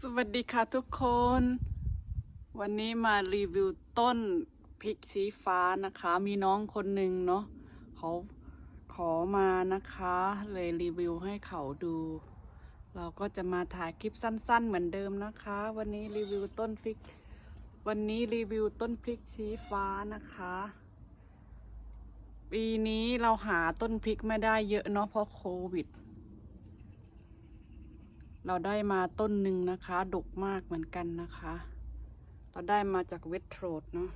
สวัสดีค่ะทุกคน วันนี้มารีวิวต้นพริกสีฟ้านะคะ มีน้องคนหนึ่งเนาะเขาขอมานะคะ เลยรีวิวให้เขาดู เราก็จะมาถ่ายคลิปสั้น ๆ เหมือนเดิมนะคะ วันนี้รีวิวต้นพริก วันนี้รีวิวต้นพริกสีฟ้านะคะ ปีนี้เราหาต้นพริกไม่ได้เยอะเนาะเพราะโควิด เราได้มาต้นหนึ่งนะคะ ดกมากเหมือนกันนะคะ เราได้มาจากเวทโทรดเนาะ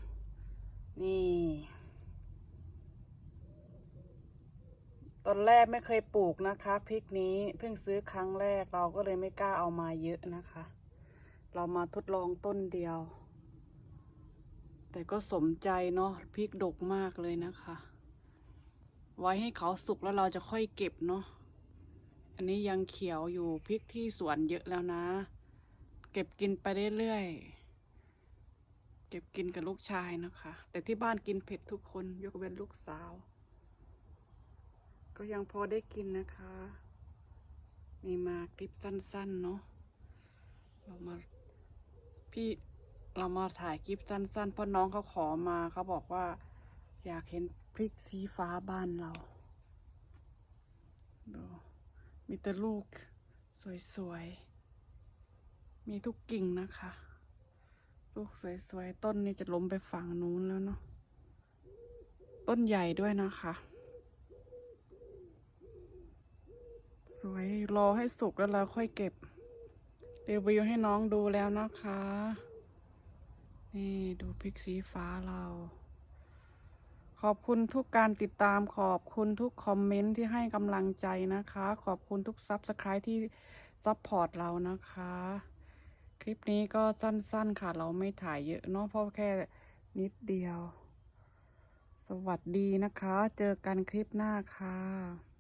นี่ ตอนแรกไม่เคยปลูกนะคะพริกนี้เพิ่งซื้อครั้งแรกเราก็เลยไม่กล้าเอามาเยอะนะคะ เรามาทดลองต้นเดียว แต่ก็สมใจเนาะพริกดกมากเลยนะคะ ไว้ให้เขาสุกแล้วเราจะค่อยเก็บเนาะ อันนี้ยังเขียวอยู่พริกที่สวนเยอะแล้วนะ เก็บกินไปเรื่อยๆเก็บกินกับลูกชายนะคะ แต่ที่บ้านกินเผ็ดทุกคนยกเว้นลูกสาว ก็ยังพอได้กินนะคะนี่มาคลิปสั้นๆเนาะเรามาพี่เรามาถ่ายคลิปสั้นๆเพราะน้องเขาขอมาเขาบอกว่า อยากเห็นพริกสีฟ้าบ้านเรา มีแต่ลูกสวยๆ มีทุกกิ่งนะคะ ลูกสวยๆ ต้นนี้จะล้มไปฝั่งนู้นแล้วเนาะ ต้นใหญ่ด้วยนะคะ สวย รอให้สุกแล้วเราค่อยเก็บรีวิวให้น้องดูแล้วนะคะ นี่ดูพริกสีฟ้าเรา ขอบคุณทุกการติดตามขอบคุณทุกคอมเมนต์ที่ให้กำลังใจนะคะ ขอบคุณทุกซับสไครต์ที่ซัพพอร์ตเรานะคะ คลิปนี้ก็สั้นๆค่ะ เราไม่ถ่ายเยอะเนาะเพราะแค่นิดเดียว สวัสดีนะคะ เจอกันคลิปหน้าค่ะ